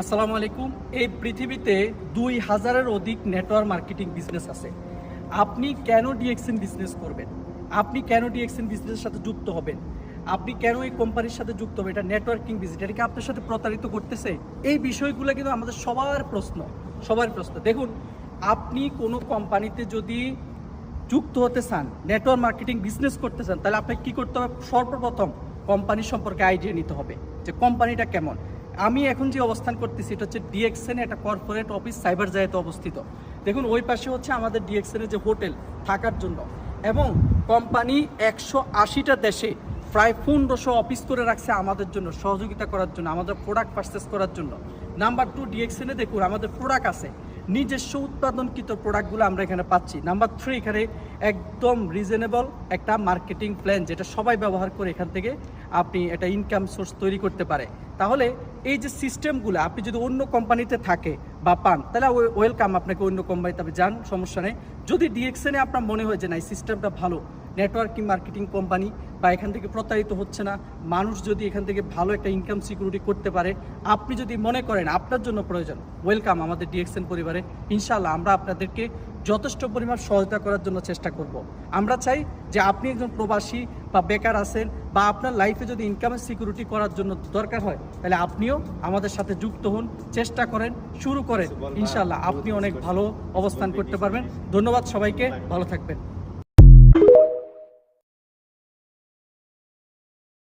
আসসালামু আলাইকুম। এই পৃথিবীতে দুই হাজারের অধিক নেটওয়ার্ক মার্কেটিং বিজনেস আছে। আপনি কেন ডিএক্সএন বিজনেস করবেন? আপনি কেন ডিএক্সএন বিজনেসের সাথে যুক্ত হবেন? আপনি কেন এই কোম্পানির সাথে যুক্ত হবেন? এটা নেটওয়ার্কিং বিজনেস এটা কি আপনার সাথে প্রতারিত করতেছে? এই বিষয়গুলো কিন্তু আমাদের সবার প্রশ্ন সবার প্রশ্ন। দেখুন, আপনি কোনো কোম্পানিতে যদি যুক্ত হতে চান নেটওয়ার্ক মার্কেটিং বিজনেস করতে চান, তাহলে আপনাকে কী করতে হবে? সর্বপ্রথম কোম্পানি সম্পর্কে আইডিয়া নিতে হবে যে কোম্পানিটা কেমন। আমি এখন যে অবস্থান করতেছি, এটা হচ্ছে ডিএক্সএন একটা কর্পোরেট অফিস সাইবার জায়গাতে অবস্থিত। দেখুন, ওই পাশে হচ্ছে আমাদের ডিএক্সএনের যে হোটেল, থাকার জন্য। এবং কোম্পানি একশো আশিটা দেশে প্রায় পনেরোশো অফিস করে রাখছে আমাদের জন্য, সহযোগিতা করার জন্য, আমাদের প্রোডাক্ট পারচেস করার জন্য। নাম্বার টু ডিএক্সএনে দেখুন, আমাদের প্রোডাক্ট আছে। নিজস্ব উৎপাদনকৃত প্রোডাক্টগুলো আমরা এখানে পাচ্ছি। নাম্বার থ্রি এখানে একদম রিজনেবল একটা মার্কেটিং প্ল্যান যেটা সবাই ব্যবহার করে এখান থেকে আপনি একটা ইনকাম সোর্স তৈরি করতে পারে। তাহলে এই যে সিস্টেমগুলো আপনি যদি অন্য কোম্পানিতে থাকে বা পান, তাহলে ওয়েলকাম আপনাকে অন্য কোম্পানিতে যান, সমস্যা নেই। যদি ডিএক্সএনে আপনার মনে হয় যে না, এই সিস্টেমটা ভালো নেটওয়ার্কিং মার্কেটিং কোম্পানি বা এখান থেকে প্রতারিত হচ্ছে না, মানুষ যদি এখান থেকে ভালো একটা ইনকাম সিকিউরিটি করতে পারে, আপনি যদি মনে করেন আপনার জন্য প্রয়োজন ওয়েলকাম আমাদের ডিএক্সএন পরিবারে ইনশাল্লাহ আমরা আপনাদেরকে যথেষ্ট পরিমাণ সহায়তা করার জন্য চেষ্টা করব। আমরা চাই যে আপনি একজন প্রবাসী বা বেকার আছেন বা আপনার লাইফে যদি ইনকামের সিকিউরিটি করার জন্য দরকার হয়, তাহলে আপনিও আমাদের সাথে যুক্ত হন, চেষ্টা করেন, শুরু করেন ইনশাল্লাহ আপনি অনেক ভালো অবস্থান করতে পারবেন। ধন্যবাদ সবাইকে, ভালো থাকবেন।